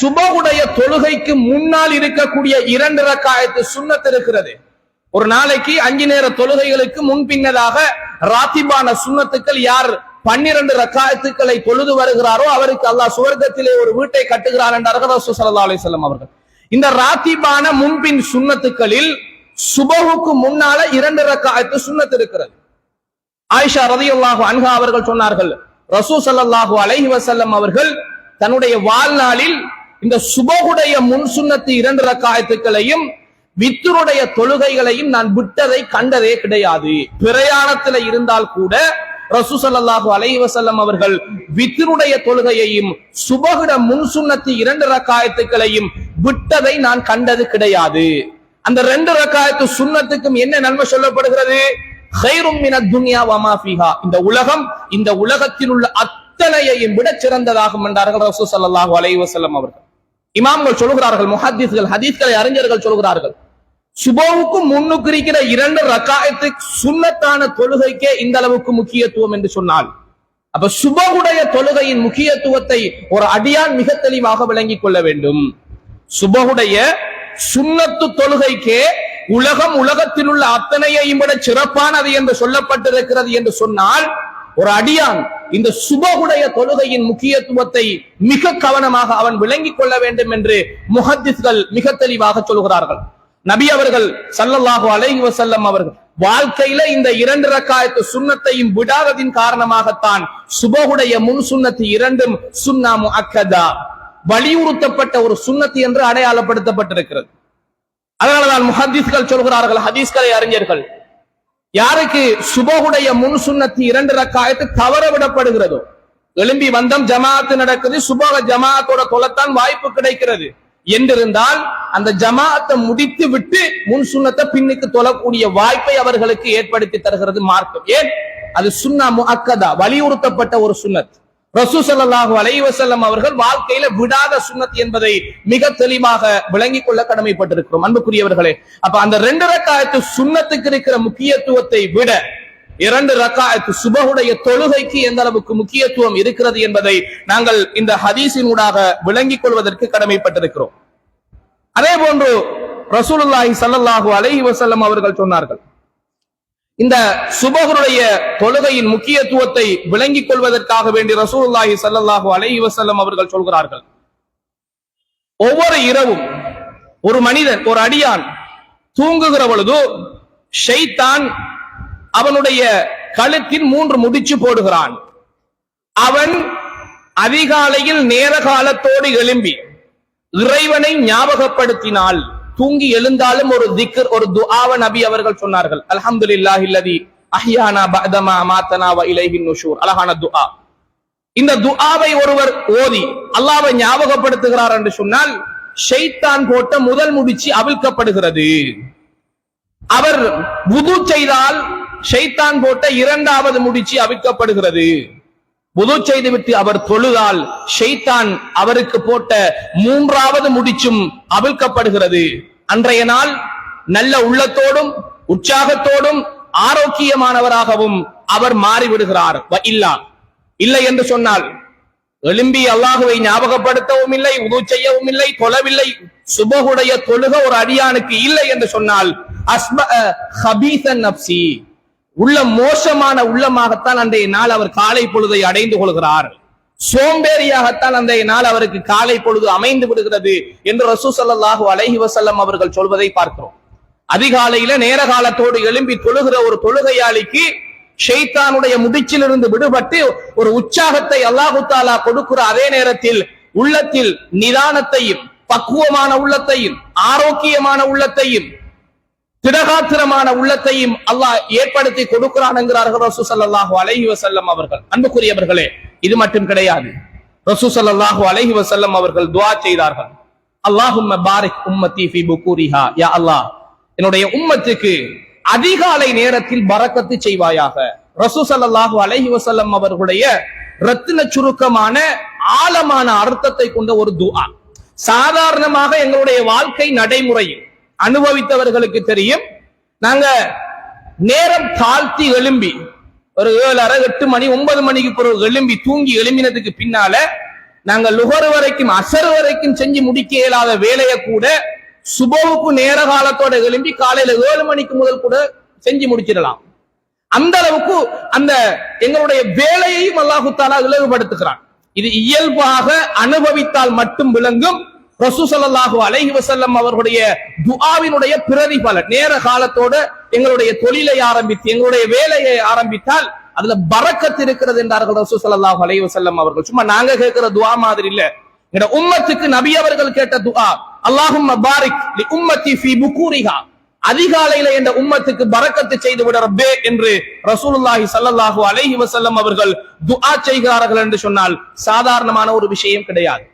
சுபகுடைய தொழுகைக்கு முன்னால் இருக்கக்கூடிய இரண்டு ரக்காயத்து சுண்ணத் இருக்கிறது. ஒரு நாளைக்கு அஞ்சு நேர தொழுகைகளுக்கு முன்பின்னதாக ராத்திபான சுண்ணத்துக்கள் யார் பன்னிரண்டு ரக்காயத்துக்களை தொழுது வருகிறாரோ அவருக்கு அல்லாஹ் சுவர்க்கத்திலே ஒரு வீட்டை கட்டுகிறார் என்றார்கள் ரசூல் ஸல்லல்லாஹு அலைஹி அவர்கள். இந்த ராத்திபான முன்பின் சுண்ணத்துக்களில் சுபகுக்கு முன்னால இரண்டு ரக்காயத்து சுண்ணத் இருக்கிறது. ஆயிஷா ரதியல்லாஹு அன்ஹா அவர்கள் சொன்னார்கள் ரசூ சல்லாஹூ அலஹி வசல்லம் அவர்கள் தன்னுடைய வாழ்நாளில் இந்த சுபகுடைய முன் சுன்னத்து இரண்டு ரக்காயத்துக்களையும் வித்தருடைய தொழுகைகளையும் நான் விட்டதை கண்டதே கிடையாது. பிரயாணத்துல இருந்தால் கூட ரசூ ஸல்லல்லாஹு அவர்கள் வித்தருடைய தொழுகையையும் சுபகுட முன் இரண்டு ரக்காயத்துக்களையும் விட்டதை நான் கண்டது கிடையாது. அந்த ரெண்டு ரக்காயத்து சுன்னத்துக்கும் என்ன நன்மை சொல்லப்படுகிறது? இந்த உலகம் இந்த உலகத்தில் உள்ள அத்தனையையும் விட சிறந்ததாகும் என்றார்கள் ரசூ ஸல்லல்லாஹு அலைஹி அவர்கள். இமாம்கள் சொல்கிறார்கள் முஹாதிஸ்கள் ஹதீஸ்களை அறிஞர்கள் சொல்கிறார்கள் சுபோவுக்கும் முன்னுக்கு இருக்கிற இரண்டு ரக்காயத்து சுண்ணத்தான தொழுகைக்கே இந்த அளவுக்கு முக்கியத்துவம் என்று சொன்னால். அப்ப சுபகுடைய தொழுகையின் முக்கியத்துவத்தை ஒரு அடியான் மிக தெளிவாக விளங்கிக் கொள்ள வேண்டும். சுபகுடைய சுண்ணத்து தொழுகைக்கே உலகம் உலகத்தில் உள்ள அத்தனையையும் விட சிறப்பானது என்று சொல்லப்பட்டிருக்கிறது என்று சொன்னால் ஒரு அடியான் இந்த சுபகுடைய தொழுகையின் முக்கியத்துவத்தை மிக கவனமாக அவன் விளங்கிக் கொள்ள வேண்டும் என்று முஹத்திஸ்கள் மிக தெளிவாக சொல்கிறார்கள் நபி அவர்கள் ஸல்லல்லாஹு அலைஹி வசல்லம் அவர்கள் வாழ்க்கையில இந்த இரண்டு ரக்காயத்து சுண்ணத்தையும் விடாததின் காரணமாகத்தான் சுபகுடைய முன் சுண்ணத்து இரண்டும் சுண்ணாமு அக்கதா வலியுறுத்தப்பட்ட ஒரு சுண்ணத்து என்று அடையாளப்படுத்தப்பட்டிருக்கிறது. அதனாலதான் முஹத்திஸ்கள் சொல்கிறார்கள் ஹதீஸ்களை அறிஞர்கள் யாருக்கு சுபகுடைய முன் சுண்ணத்து இரண்டு ரக்காயத்து தவற விடப்படுகிறதோ? எழும்பி வந்தம் ஜமாஅத்து நடக்குது சுபக ஜமாத்தோட கொலத்தான் வாய்ப்பு கிடைக்கிறது. என்றிருந்தால் அந்த ஜமாஅத்தை முடித்து விட்டு முன் சுன்னத்தை பின்னுக்கு தொழக்கூடிய வாய்ப்பை அவர்களுக்கு ஏற்படுத்தி தருகிறது மார்க்கம். ஏன்? அது சுண்ணா அக்கதா வலியுறுத்தப்பட்ட ஒரு சுண்ணத். ரசூசல்லாஹு அலைவசல்லம் அவர்கள் வாழ்க்கையில விடாத சுண்ணத் என்பதை மிக தெளிவாக விளங்கிக் கொள்ள கடமைப்பட்டிருக்கிறோம். அன்புக்குரியவர்களே அப்ப அந்த ரெண்டு ரக்காயத்து சுண்ணத்துக்கு இருக்கிற முக்கியத்துவத்தை விட இரண்டு ரக்காயத்து சுபகுடைய தொழுகைக்கு எந்த அளவுக்கு முக்கியத்துவம் இருக்கிறது என்பதை நாங்கள் இந்த ஹதீஸினூடாக விளங்கிக் கொள்வதற்கு கடமைப்பட்டிருக்கிறோம். அதே போன்று ரசூலுல்லாஹி ஸல்லல்லாஹு அலைஹி வசல்லம் அவர்கள் சொன்னார்கள். இந்த சுபகருடைய தொழுகையின் முக்கியத்துவத்தை விளங்கிக் கொள்வதற்காக வேண்டி ரசூல்லாஹி சல்லாஹு அலை வசல்லம் அவர்கள் சொல்கிறார்கள். ஒவ்வொரு இரவும் ஒரு மனிதன் ஒரு அடியான் தூங்குகிற பொழுது ஷைத்தான் அவனுடைய கழுத்தின் மூன்று முடிச்சு போடுகிறான். அவன் அதிகாலையில் நேர காலத்தோடு எழும்பி இறைவனை ஞாபகப்படுத்தினால் தூங்கி எழுந்தாலும் ஒரு திக்ர் ஒரு துஆவ நபி அவர்கள் சொன்னார்கள். அல்ஹம்துலில்லாஹி அல்லதி அஹ்யானா பதமா அமாத்தனா வ இலைஹின் நுஷூர். அழகான துஆ. இந்த துஆவை ஒருவர் ஓதி அல்லாவை ஞாபகப்படுத்துகிறார் என்று சொன்னால் ஷைத்தான் போட்ட முதல் முடிச்சு அவிழ்க்கப்படுகிறது. அவர் புது செய்தால் ஷைத்தான் போட்ட இரண்டாவது முடிச்சு அவிழ்க்கப்படுகிறது. வுது செய்துவிட்டு அவர் தொழுதால் ஷைத்தான் அவருக்கு போட்ட மூன்றாவது முடிச்சும் அவிழ்க்கப்படுகிறது. அன்றைய நாள் நல்ல உள்ளத்தோடும் உற்சாகத்தோடும் ஆரோக்கியமானவராகவும் அவர் மாறிவிடுகிறார். வ- இல்லா. இல்லை என்று சொன்னால் எழும்பி அல்லாஹுவை ஞாபகப்படுத்தவும் இல்லை உது செய்யவும் இல்லை தொழவில்லை சுபகுடைய தொழுக ஒரு அடியானுக்கு இல்லை என்று சொன்னால் அஸ்ப ஹபீசன் உள்ள மோசமான உள்ளமாகத்தான் அன்றைய நாள் அவர் காலை பொழுதை அடைந்து கொள்கிறார். சோம்பேறியாகத்தான் அந்த நாள் அவருக்கு காலை பொழுது அமைந்து விடுகிறது என்று ரசூ ஸல்லல்லாஹு அலைஹி அவர்கள் சொல்வதை பார்க்கிறோம். அதிகாலையில நேர காலத்தோடு எழும்பி தொழுகிற ஒரு தொழுகையாளிக்கு ஷெய்தானுடைய முடிச்சிலிருந்து விடுபட்டு ஒரு உற்சாகத்தை அல்லாஹு தாலா கொடுக்கிற அதே நேரத்தில் உள்ளத்தில் நிதானத்தையும் பக்குவமான உள்ளத்தையும் ஆரோக்கியமான உள்ளத்தையும் திடகாத்திரமான உள்ளத்தையும் அல்லாஹ் ஏற்படுத்தி கொடுக்கிறான் என்கிறார்கள் ரசூ ஸல்லல்லாஹு அலைஹி அவர்கள். அன்புக்குரியவர்களே இது மட்டும் கிடையாது. ரசூ ஸல்லல்லாஹு அலைஹி அவர்கள் துவா செய்தார்கள். அல்லாஹும் பாரிக் உம்மத்தி ஃபி புகூரிஹா. யா அல்லாஹ் என்னுடைய உம்மத்துக்கு அதிகாலை நேரத்தில் பறக்கத்து செய்வாயாக. ரசூ ஸல்லல்லாஹு அலைஹி அவர்களுடைய ரத்தின சுருக்கமான ஆழமான அர்த்தத்தை கொண்ட ஒரு துஆ சாதாரணமாக எங்களுடைய வாழ்க்கை நடைமுறையில் அனுபவித்தவர்களுக்கு தெரியும். நாங்க நேரம் தாழ்த்தி எழும்பி ஒரு ஏழரை எட்டு மணி ஒன்பது மணிக்கு பிறகு எழும்பி தூங்கி எழும்பினதுக்கு பின்னால நாங்க லுகர் வரைக்கும் அசர் வரைக்கும் செஞ்சு முடிக்க இயலாத வேலையை கூட சுபவுக்கு நேர காலத்தோட எழும்பி காலையில ஏழு மணிக்கு முதல் கூட செஞ்சு முடிச்சிடலாம். அந்த அளவுக்கு அந்த எங்களுடைய வேலையையும் அல்லாஹுத்தாலா இலகுபடுத்துகிறான். இது இயல்பாக அனுபவித்தால் மட்டும் விளங்கும். ரசூசல்லாஹு அலைஹி வசல்லம் அவர்களுடைய துஆவினுடைய பிரதிபலன் நேர காலத்தோட எங்களுடைய தொழிலை ஆரம்பித்து எங்களுடைய வேலையை ஆரம்பித்தால் அதுல பறக்கத்து இருக்கிறது என்றார்கள் ரசூ ஸல்லல்லாஹு அலைஹி வஸல்லம் அவர்கள். சும்மா நாங்க கேட்கிற துவா மாதிரி இல்ல. எங்க உம்மத்துக்கு நபி அவர்கள் கேட்ட துவா அல்லாஹும் பாரிக் உம்மத்தி ஃபி புகூரிஹா. அதிகாலையில என்ற உம்மத்துக்கு பறக்கத்து செய்து விட ரப்பே என்று ரசூலுல்லாஹி ஸல்லல்லாஹு அலைஹி வசல்லம் அவர்கள் துஆ செய்கிறார்கள் என்று சொன்னால் சாதாரணமான ஒரு விஷயம் கிடையாது.